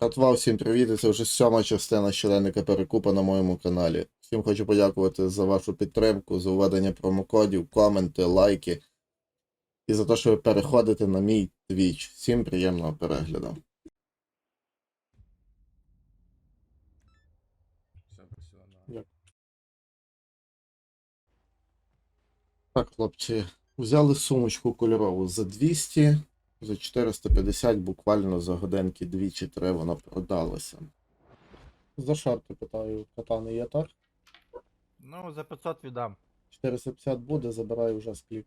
Братва, всім привіт! Це вже сьома частина щоденника перекупа на моєму каналі. Всім хочу подякувати за вашу підтримку, за введення промокодів, коменти, лайки і за те, що ви переходите на мій твіч. Всім приємного перегляду. Так, хлопці, взяли сумочку кольорову за 200, за 450 буквально за годинки 2 чи 3 вона продалася. За шарти питаю, катани є так? Ну, за 500 віддам. 450 буде, забираю вже склік.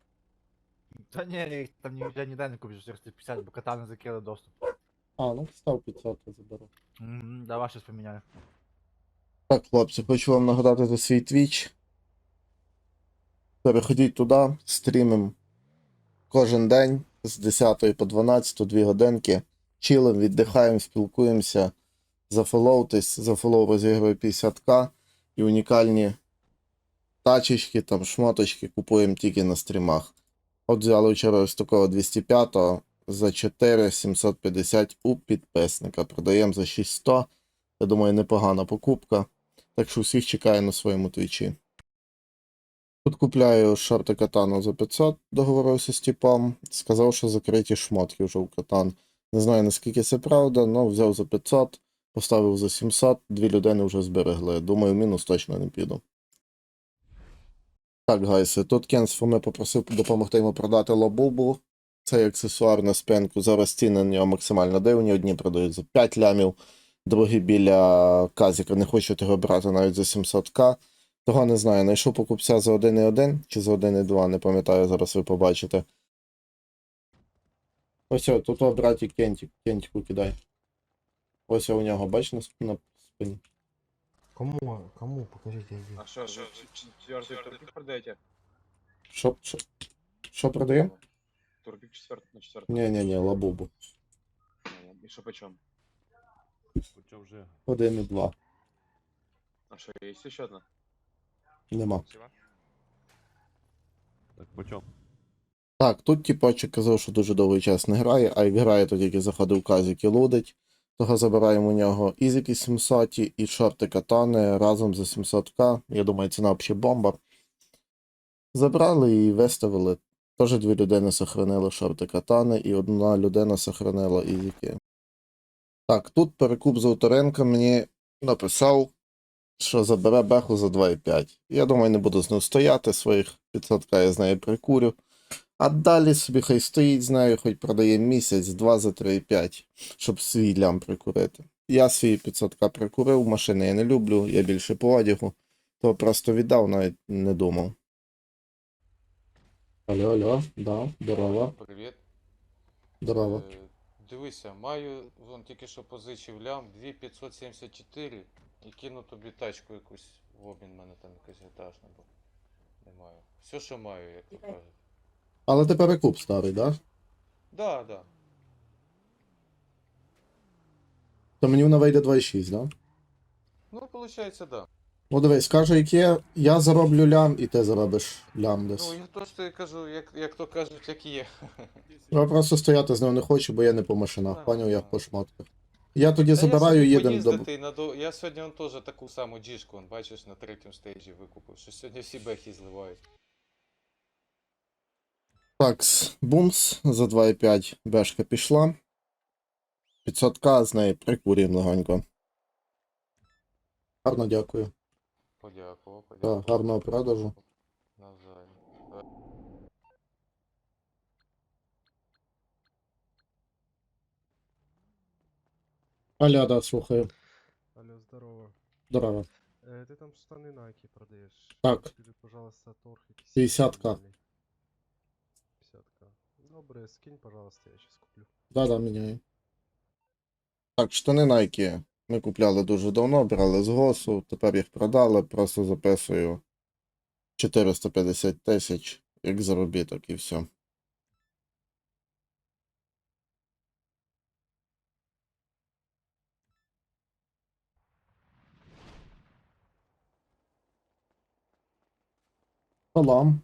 Та ні, я їх там ніде ніде не куплю 450, бо кота не закрили доступ. А, ну став 500 я заберу. Мгм, Давай щось поміняю. Так, хлопці, хочу вам нагадати за свій твіч. Переходіть туди, стрімим кожен день з 10 по 12, 2 годинки. Чилим, віддихаємо, спілкуємося. Зафоловтесь, зафолов розігрує 50к і унікальні тачечки, там шмоточки купуємо тільки на стрімах. От взяли вчора ось такого 205 за 4 750 у підписника. Продаємо за 600. Я думаю, непогана покупка. Так що всіх чекаю на своєму твічі. Тут купляю шорти катану за 500, договорився з типом. Сказав, що закриті шмотки вже в катан. Не знаю наскільки це правда, але взяв за 500, поставив за 700, дві людини вже зберегли. Думаю, мінус точно не піду. Так, гайси, тут Кен з Фоми попросив допомогти йому продати лабубу. Цей аксесуар на спинку. Зараз ціни на нього максимально дивні. Одні продають за 5 лямів, другі біля казіка не хочуть його брати навіть за 700к. Того не знаю, знайшов покупця за 1,1 чи за 1,2, не пам'ятаю, зараз ви побачите. Ось о, тут о, братик Кентик, Кентику кидай. Ось у нього, бач на сп- на спині. Кому? Кому? Покажите ID. А что, вы ч- четвертый турпик продаете? Що, що, що продаємо? Турпик четвертый на четвертый. Ні, ні, ні, лабубу. И что почем? Хоча вже. 1,2. А что, есть еще одна? Нема. Так, почем? Так, тут типочек казав, що дуже довгий час не грає, а як грає, то тільки заходив казік і лудить. Того забираємо у нього ізіки 700 і шорти катани разом за 700к. Я думаю, ціна взагалі бомба. Забрали і виставили. Теж дві людини сохранили шорти катани, і одна людина сохранила ізіки. Так, тут перекуп з Авторенка мені написав, що забере беху за 2,5. Я думаю, не буду з ним стояти, своїх 500к я з нею прикурю. А далі собі хай стоїть з нею, хоч продає місяць, два за 3,5, щоб свій лям прикурити. Я свій 500к прикурив, машини я не люблю, я більше по одягу, то просто віддав, навіть не думав. Алло, алло, да, здорово, Привіт. здорово. Е, Дивися, маю вон тільки що позичив лям 2574 і кину тобі тачку якусь в обмін, в мене там якась гітажна, бо не маю. Все, що маю, як то кажуть. Але ти перекуп старий, да? Да, да. То мені вона вийде 2,6, да? Ну, виходить, да. Ну дивись, каже, яке я зароблю лям, і ти заробиш лям десь. Ну, я то ж тобі кажу, як, як то кажуть, як є. Я просто стояти з ним не хочу, бо я не по машинах, поняв, я по шмотках. Я тоді забираю, я їдемо до. поїздити. Я сьогодні он теж таку саму джішку, он, бачиш, на третьому стейджі викупив, що сьогодні всі бехи зливають. Такс, бумс за 2,5 бешка пішла. 500к з неї прикурюємо легонько. Гарно дякую. Подякував, подякував. Гарного продажу. Аля, да, слухаю. Алло, здорово. Здорово. Э, ты там штаны Nike продаешь? Так. Скажи, пожалуйста, торг якийсь 50К. нормальний. 50к. Добре, скинь, пожалуйста, я сейчас куплю. Да, да, міняю. Так, штани Nike. Ми купляли дуже давно, брали з ГОСу, тепер їх продали, просто записую 450 тисяч як заробіток і все. Салам.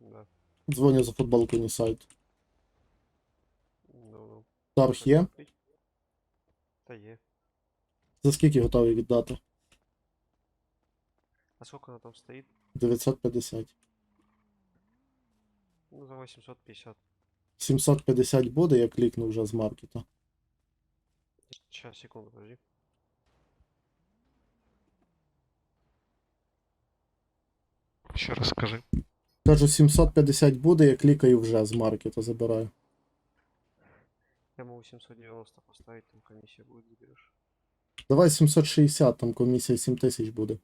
Да. Дзвоню за футболку не сайт. Ну, Торг є? є. За скільки готові віддати? А сколько она там стоит? 950. Ну, за 850. 750 буде, я клікну вже з маркета. Сейчас, секунду, подожди. Еще раз скажи. Кажу, 750 буде, я клікаю вже з маркета, забираю. Я могу 790 поставить, там комиссия будет, заберешь. Давай 760, там комісія 7000 буде.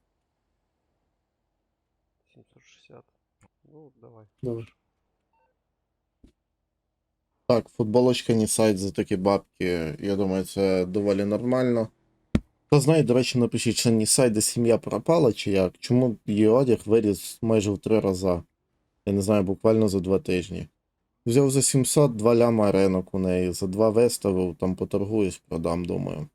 760. Ну, давай. Давай. Так, футболочка не сайт за такі бабки. Я думаю, це доволі нормально. Хто знає, до речі, напишіть, чи не сайт, де сім'я пропала, чи як. Чому її одяг виріс майже в три рази? Я не знаю, буквально за два тижні. Взяв за 700, два ляма ринок у неї, за два виставив, там поторгуюсь, продам, думаю.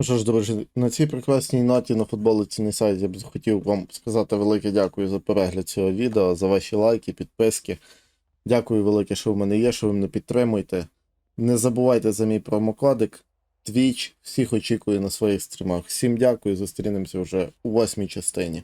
Ну Що ж, друзі, на цій прекрасній ноті на футболиці не сайт я б хотів вам сказати велике дякую за перегляд цього відео, за ваші лайки, підписки. Дякую велике, що в мене є, що ви мене підтримуєте. Не забувайте за мій промокодик Твіч Всіх очікую на своїх стрімах. Всім дякую, зустрінемося вже у восьмій частині.